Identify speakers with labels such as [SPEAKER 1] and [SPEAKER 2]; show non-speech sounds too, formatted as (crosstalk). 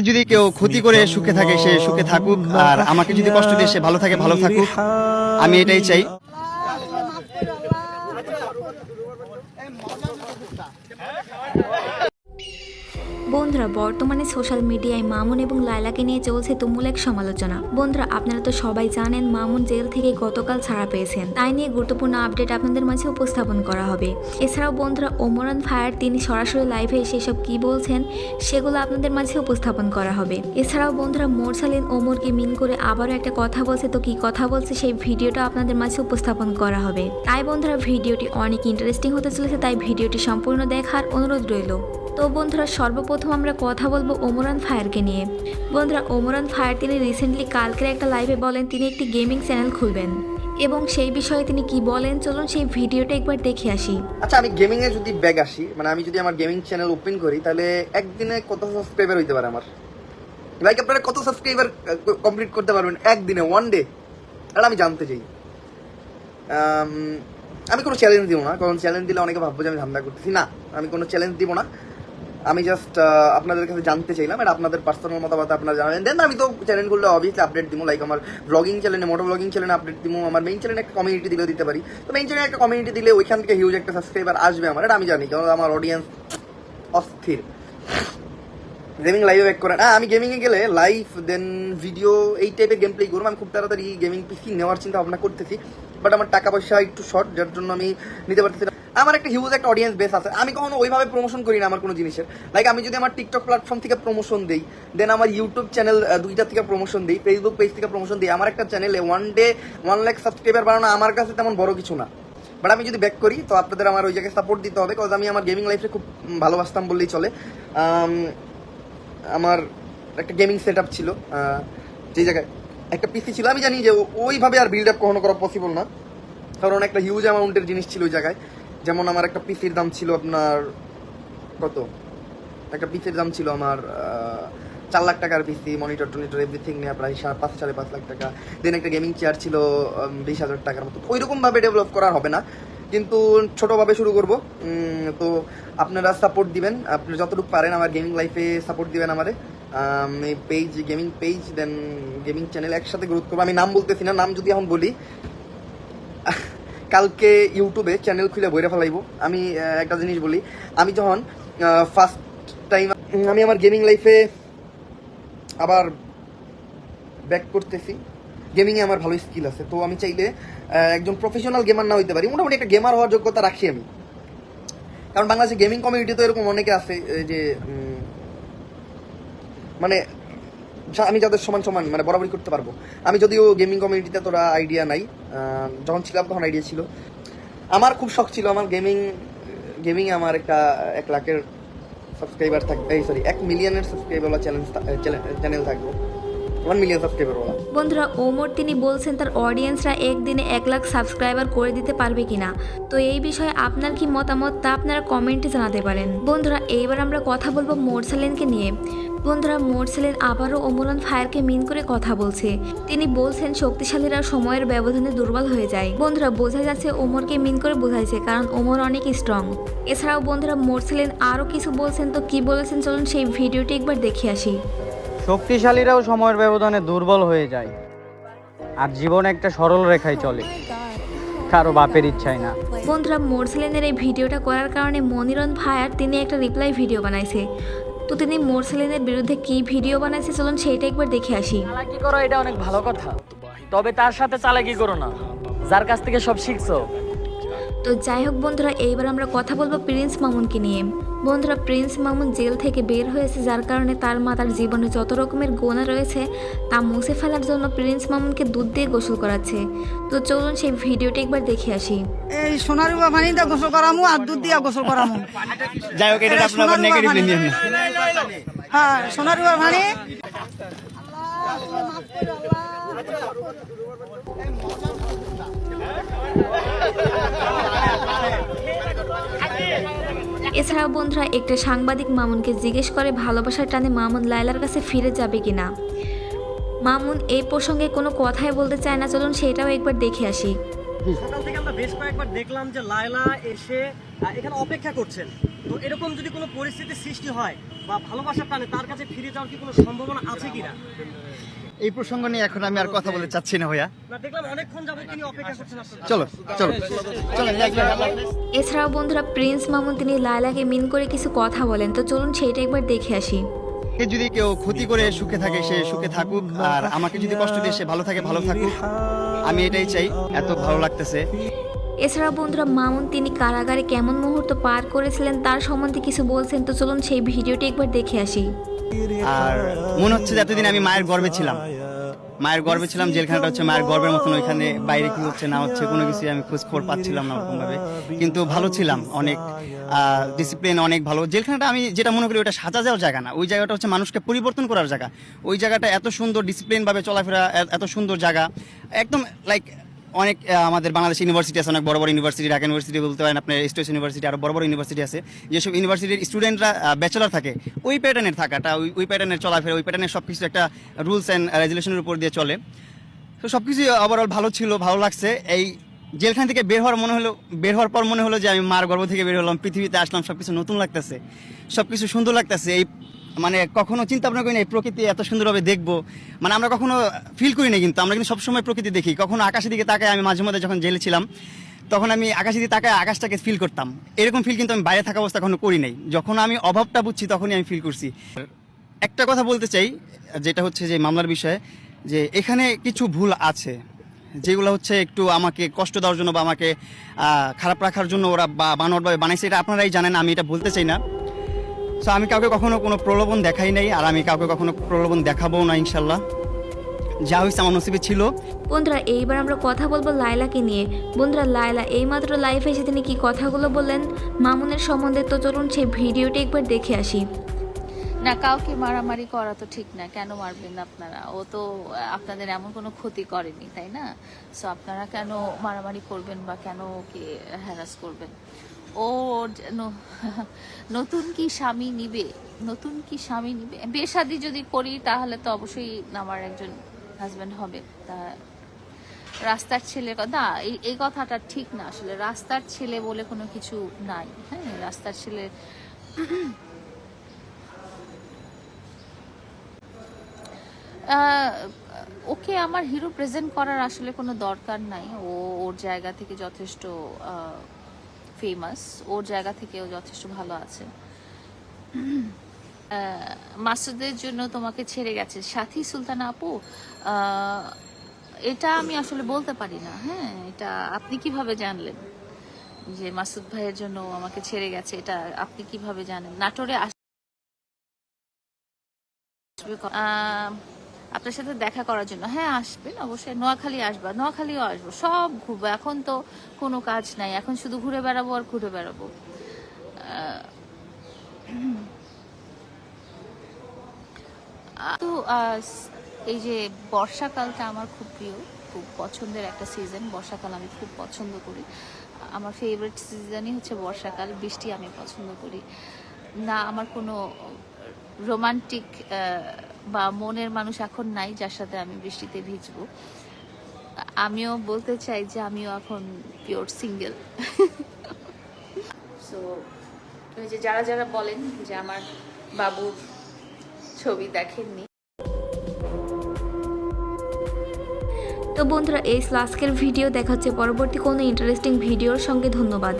[SPEAKER 1] যদি কেউ ক্ষতি করে সুখে থাকে, সে সুখে থাকুক। আর আমাকে যদি কষ্ট দিয়ে, সে ভালো থাকে, ভালো থাকুক। আমি এটাই চাই।
[SPEAKER 2] বন্ধুরা, বর্তমানে সোশ্যাল মিডিয়ায় মামুন এবং লায়লাকে নিয়ে চলছে তুমুল এক সমালোচনা। বন্ধুরা, আপনারা তো সবাই জানেন মামুন জেল থেকে গতকাল ছাড়া পেয়েছেন। তাই নিয়ে গুরুত্বপূর্ণ আপডেট আপনাদের মাঝে উপস্থাপন করা হবে। এছাড়াও বন্ধুরা, ওমরান ফায়ার তিনি সরাসরি লাইভে এসে সব কি বলছেন সেগুলো আপনাদের মাঝে উপস্থাপন করা হবে। এছাড়াও বন্ধুরা, মোরসালিন ওমরকে মিন করে আবারও একটা কথা বলছে। তো কি কথা বলছে সেই ভিডিওটা আপনাদের মাঝে উপস্থাপন করা হবে। তাই বন্ধুরা, ভিডিওটি অনেক ইন্টারেস্টিং হতে চলেছে, তাই ভিডিওটি সম্পূর্ণ দেখার অনুরোধ রইল। তো বন্ধুরা, সর্বপ্রথম আমরা কথা বলব ওমরান ফায়ারকে নিয়ে। বন্ধুরা, ওমরান ফায়ার তিনি রিসেন্টলি কালকের একটা লাইভে বলেন, তিনি একটি গেমিং চ্যানেল খুলবেন। এবং সেই বিষয়ে তিনি কি বলেন, চলুন সেই ভিডিওটা একবার দেখে আসি।
[SPEAKER 3] আচ্ছা আমি গেমিং এ যদি ব্যাগ আসি মানে আমি যদি আমার গেমিং চ্যানেল ওপেন করি, তাহলে একদিনে কত সাবস্ক্রাইবার হইতে পারে আমার? লাইক আপনারা কত সাবস্ক্রাইবার কমপ্লিট করতে পারবেন একদিনে ওয়ান ডে আর আমি জানতে চাই। আমি কোনো চ্যালেঞ্জ দিব না, কারণ চ্যালেঞ্জ দিলে অনেকে ভাববো যে আমি ধান্দা করতেছি। না, আমি কোনো চ্যালেঞ্জ দিব না। আমি জাস্ট আপনাদের কাছে জানতে চাইলাম এটা আপনাদের পার্সোনাল মতামত আপনারা জানাবেন। দেন আমি তো চ্যানেলগুলো অবভিয়াসলি আপডেট দিব লাইক আমার ব্লগিং চ্যানেলে মোটো ব্লগিং চ্যানেলে আপডেট দিব আমার মেইন চ্যানেলে একটা কমিউনিটি দিলেও দিতে পারি। তো মেইন চ্যানেলে একটা কমিউনিটি দিলে ওইখান থেকে হিউজ একটা সাবস্ক্রাইবার আসবে আমার, এটা আমি জানি কারণ আমার অডিয়েন্স অস্থির। গেমিং লাইভে ব্যাক করে না আমি গেমিং এ গেলে লাইভ দেন ভিডিও এই টাইপের গেম প্লে করব। আমি খুব তাড়াতাড়ি গেমিং পিসি নেওয়ার চিন্তা ভাবনা করতেছি বাট আমার টাকা পয়সা একটু শর্ট যার জন্য আমি নিতে পারতেছি না। আমার একটা হিউজ একটা অডিয়েন্স বেস আছে। আমি কখনো ওইভাবে প্রমোশন করি না আমার কোনো জিনিসের। লাইক আমি যদি আমার টিকটক প্ল্যাটফর্ম থেকে প্রমোশন দিই দেন আমার ইউটিউব চ্যানেল দুইটা থেকে প্রমোশন দিই ফেসবুক পেজ থেকে প্রমোশন দিই, আমার একটা চ্যানেলে one day one lakh subscriber বানানো আমার কাছে তেমন বড় কিছু না। বাট আমি যদি ব্যাক করি, তো আপনাদের আমার ওই জায়গায় সাপোর্ট দিতে হবে কারণ আমি আমার গেমিং লাইফে খুব ভালোবাসতাম বললেই চলে। আমার একটা গেমিং সেট ছিল যে জায়গায় একটা পিসি ছিল। আমি জানি যে ওইভাবে আর বিল্ড আপ কখনো করা পসিবল না। কারণ একটা হিউজ অ্যামাউন্টের জিনিস ছিল ওই জায়গায়। যেমন আমার একটা পিসির দাম ছিল আপনার কত? একটা পিসির দাম ছিল আমার চার লাখ টাকার পিসি মনিটর টনিটর এভরিথিং নিয়ে প্রায় সাড়ে পাঁচ সাড়ে পাঁচ লাখ টাকা। দেন একটা গেমিং চেয়ার ছিল বিশ হাজার টাকার মতো। ওইরকমভাবে ডেভেলপ করা হবে না। কিন্তু ছোটভাবে শুরু করব। তো আপনারা সাপোর্ট দিবেন। আপনি যতটুকু পারেন আমার গেমিং লাইফে সাপোর্ট দিবেন আমারে। Page gaming page then gaming channel একসাথে গ্রোথ করব। আমি নাম বলতেছি না, নাম যদি এখন বলি, কালকে ইউটিউবে চ্যানেল খুলে বইরা ফেলাইবো। আমি একটা জিনিস বলি, আমি যখন ফার্স্ট টাইম আমি আমার গেমিং লাইফে আবার ব্যাক করতেছি গেমিংয়ে আমার ভালো স্কিল আছে। তো আমি চাইলে একজন প্রফেশনাল গেমার না হইতে পারি। মোটামুটি একটা গেমার হওয়ার যোগ্যতা রাখি আমি। কারণ বাংলাদেশে গেমিং কমিউনিটি তো এরকম অনেকে আছে যে মানে আমি যাদের সমান সমান মানে বরাবরই করতে পারব। আমি যদিও গেমিং কমিউনিটিতে তোরা আইডিয়া নাই। যখন ছিলাম তখন আইডিয়া ছিল। আমার খুব শখ ছিল, আমার গেমিং গেমিং আমার একটা, এক লাখের সাবস্ক্রাইবার থাকবে এই সরি এক মিলিয়নের সাবস্ক্রাইবারওয়ালা চ্যানেল চ্যানেল থাকবে। মিলিয়ন সাবস্ক্রাইবারওয়ালা
[SPEAKER 2] বন্ধুরা, ওমর তিনি বলছেন তার অডিয়েন্সরা একদিনে এক লাখ সাবস্ক্রাইবার করে দিতে পারবে কিনা। তো এই বিষয়ে আপনার কি মতামত তা আপনারা কমেন্টে জানাতে পারেন। বন্ধুরা, এইবার আমরা কথা বলব মোরসালিনকে নিয়ে। বন্ধুরা মোরসালিন আবারও ওমরান ফায়ারকে মিন করে কথা বলছে। তিনি বলছেন, শক্তিশালীরা সময়ের ব্যবধানে দুর্বল হয়ে যায়। বন্ধুরা, বোঝা যাচ্ছে ওমরকে মিন করে বোঝাইছে, কারণ ওমর অনেক স্ট্রং এছাড়াও বন্ধুরা মোরসালিন আরও কিছু বলছেন, তো কি বলেছেন চলুন সেই ভিডিওটি একবার দেখে আসি।
[SPEAKER 4] শক্তিশালীরাও সময়ের ব্যবধানে দুর্বল হয়ে যায়। আর জীবন একটা সরল রেখায় চলে। কারও বাপের ইচ্ছায় না।
[SPEAKER 2] বন্ধুরা মোরসেলিনের এই ভিডিওটা করার কারণে মনিরন ভায়ার তিনি একটা রিপ্লাই ভিডিও বানাইছে। তো তিনি মোরসেলিনের বিরুদ্ধে কি ভিডিও বানাইছে চলুন সেইটা একবার দেখে আসি।
[SPEAKER 5] চালাকি করো এটা অনেক ভালো কথা। তবে তার সাথে চালাকি করো না। যার কাছ থেকে সব শিখছো
[SPEAKER 2] তো যাই হোক বন্ধুরা এইবার আমরা কথা বলব প্রিন্স মামুনকে নিয়ে। বন্ধুরা প্রিন্স মামুন জেল থেকে বের হয়েছে যার কারণে তার মা তার জীবনে যত রকমের গোনা রয়েছে তা মুছে ফেলার জন্য প্রিন্স মামুনকে দুধ দিয়ে গোসল করাচ্ছে। তো চলুন সেই ভিডিওটি একবার দেখে আসি।
[SPEAKER 6] এই সোনার সোনারুবা পানি দিয়ে গোসল করামু আর দুধ দিয়ে গোসল করামু।
[SPEAKER 1] যাই হোক এটা আপনার আবার নেগেটিভলি নিয়েন না
[SPEAKER 6] হ্যাঁ সোনারুবা পানি
[SPEAKER 2] এছাড়াও বন্ধুরা, একটা সাংবাদিক মামুনকে জিজ্ঞেস করে, ভালোবাসার টানে মামুন লায়লার কাছে ফিরে যাবে কিনা? মামুন এই প্রসঙ্গে কোনো কথাই বলতে চায় না, চলুন সেটাও একবার দেখে আসি।
[SPEAKER 7] সকাল থেকে আমরা বেশ কয়েকবার দেখলাম যে লায়লা এসে এখানে অপেক্ষা করছেন। তো এরকম যদি কোনো পরিস্থিতি সৃষ্টি হয় বা ভালোবাসার টানে তার কাছে ফিরে যাওয়ার কি কোনো সম্ভাবনা আছে কিনা?
[SPEAKER 1] এই প্রসঙ্গ নিয়ে এখন আমি আর কথা বলতে চাচ্ছি না ভাইয়া।
[SPEAKER 2] এছাড়াও বন্ধুরা প্রিন্স মামুন তিনি লায়লাকে মিন করে কিছু কথা বলেন। তো চলুন সেইটা একবার দেখে আসি।
[SPEAKER 1] কে যদি কেউ ক্ষতি করে সুখে থাকে সে সুখে থাকুক। আর আমাকে যদি কষ্ট দিয়ে সে ভালো থাকে ভালো থাকুক। আমি এটাই চাই এত ভালো লাগতেছে।
[SPEAKER 2] এছাড়া বন্ধুরা মামুন, তিনি কারাগারে কেমন মুহূর্ত পার করেছিলেন তার সম্বন্ধে কিছু বলছেন, তো চলুন সেই ভিডিওটি একবার দেখে আসি।
[SPEAKER 1] আর মনে হচ্ছে যে এতদিন আমি মায়ের গর্বে ছিলাম। মায়ের গর্বে ছিলাম, জেলখানাটা হচ্ছে মায়ের গর্বের মতন, ওইখানে বাইরে কি হচ্ছে, না হচ্ছে, কোনো কিছু আমি খোঁজ খবর পাচ্ছিলাম না ওরকম ভাবে কিন্তু ভালো ছিলাম, অনেক ডিসিপ্লিন অনেক ভালো। জেলখানাটা আমি যেটা মনে করি, ওটা সাজা যাওয়ার জায়গা না। ওই জায়গাটা হচ্ছে মানুষকে পরিবর্তন করার জায়গা। ওই জায়গাটা এত সুন্দর ডিসিপ্লিনভাবে চলাফেরা এত সুন্দর জায়গা। একদম লাইক অনেক আমাদের বাংলাদেশ ইউনিভার্সিটি আছে, অনেক বড় বড় ইউনিভার্সিটি ঢাকা ইউনিভার্সিটি বলতে পারেন, আপনার স্টেট ইউনিভার্সিটি আরও বড় বড় ইউনিভার্সিটি আছে। যেসব ইউনিভার্সিটির স্টুডেন্টরা ব্যাচেলর থাকে, ওই প্যাটার্নের থাকাটা, ওই ওই প্যাটার্নের চলাফেরা, ওই প্যাটার্নের সব কিছু একটা রুলস অ্যান্ড রেজুলেশনের উপর দিয়ে চলে। তো সব কিছুই ওভারঅল ভালো ছিল, ভালো লাগছে। এই জেলখান থেকে বের হওয়ার মনে হলো, বের হওয়ার পর মনে হলো যে আমি মার গর্ভ থেকে বের হলাম, পৃথিবীতে আসলাম সব কিছু নতুন লাগতেছে সব কিছু সুন্দর লাগতেছে। এই মানে কখনো চিন্তা ভাবনা করি না প্রকৃতি এত সুন্দরভাবে দেখব। মানে আমরা কখনো ফিল করি না কিন্তু, আমরা কিন্তু সবসময় প্রকৃতি দেখি। কখনো আকাশের দিকে তাকায় আমি মাঝে মধ্যে যখন জেলে ছিলাম, তখন আমি আকাশের দিকে তাকায় আকাশটাকে ফিল করতাম। এরকম ফিল কিন্তু আমি বাইরে থাকা অবস্থা কখনো করি নাই। যখন আমি অভাবটা বুঝছি, তখনই আমি ফিল করছি। একটা কথা বলতে চাই, যেটা হচ্ছে যে মামলার বিষয়ে, যে এখানে কিছু ভুল আছে, যেগুলো হচ্ছে একটু আমাকে কষ্ট দেওয়ার জন্য বা আমাকে খারাপ রাখার জন্য ওরা বা- বানোয়ারভাবে বানাইছে, এটা আপনারাই জানেন, আমি এটা বলতে চাই না। সো আমি কাউকে কখনো কোনো প্রলোভন দেখাই নাই আর আমি কাউকে কখনো প্রলোভন দেখাবো না ইনশাল্লাহ। যা হয়েছে আমার নসিবে ছিল।
[SPEAKER 2] বন্ধুরা এইবার আমরা কথা বলব লায়লাকে নিয়ে। বন্ধুরা লায়লা এইমাত্র লাইভে এসে তিনি কি কথাগুলো বললেন মামুনের সম্বন্ধে তো চলুন সেই ভিডিওটি একবার দেখে আসি।
[SPEAKER 8] না কাউকে মারামারি করা তো ঠিক না কেন মারবেন আপনারা? ও তো আপনাদের এমন কোনো ক্ষতি করেনি তাই না? সো আপনারা কেন মারামারি করবেন বা কেন ওকে হ্যারাস করবেন? ও (laughs) নতুন কি স্বামী নিবে? নতুন কি স্বামী নিবে? বেশাদি যদি করি, তাহলে তো অবশ্যই আমার একজন হাজব্যান্ড হবে। তা রাস্তার ছেলে না, এই এই কথাটা ঠিক না। আসলে রাস্তার ছেলে বলে কোনো কিছু নাই। হ্যাঁ রাস্তার ছেলে (clears throat) ওকে আমার হিরো প্রেজেন্ট করার আসলে কোনো দরকার নাই। ও, ওর জায়গা থেকে যথেষ্ট ফেমাস ওর জায়গা থেকে ও যথেষ্ট ভালো আছে। মাসুদের জন্য তোমাকে ছেড়ে গেছে। সাথী সুলতান আপু এটা আমি আসলে বলতে পারি না হ্যাঁ এটা আপনি কীভাবে জানলেন যে মাসুদ ভাইয়ের জন্য আমাকে ছেড়ে গেছে? এটা আপনি কীভাবে জানেন? নাটোরে আস- আসবে আপনার সাথে দেখা করার জন্য। হ্যাঁ আসবেন অবশ্যই। নোয়াখালী আসবা, নোয়াখালীও আসব। সব ঘুরবো। এখন তো কোনো কাজ নাই। এখন শুধু ঘুরে বেড়াবো আর ঘুরে বেড়াবো। তো এই যে বর্ষাকালটা আমার খুব প্রিয়। খুব পছন্দের একটা সিজন বর্ষাকাল আমি খুব পছন্দ করি। আমার ফেভারিট সিজনই হচ্ছে বর্ষাকাল। বৃষ্টি আমি পছন্দ করি। না, আমার কোনো রোমান্টিক বা মনের মানুষ এখন নাই যার সাথে আমি বৃষ্টিতে ভিজবো। আমিও বলতে চাই যে আমিও এখন পিওর সিঙ্গেল সো ওই যে যারা যারা বলেন যে আমার বাবুর ছবি দেখেননি।
[SPEAKER 2] তো বন্ধুরা এই আজকের ভিডিও দেখা হচ্ছে পরবর্তী কোনো ইন্টারেস্টিং ভিডিওর সঙ্গে। ধন্যবাদ।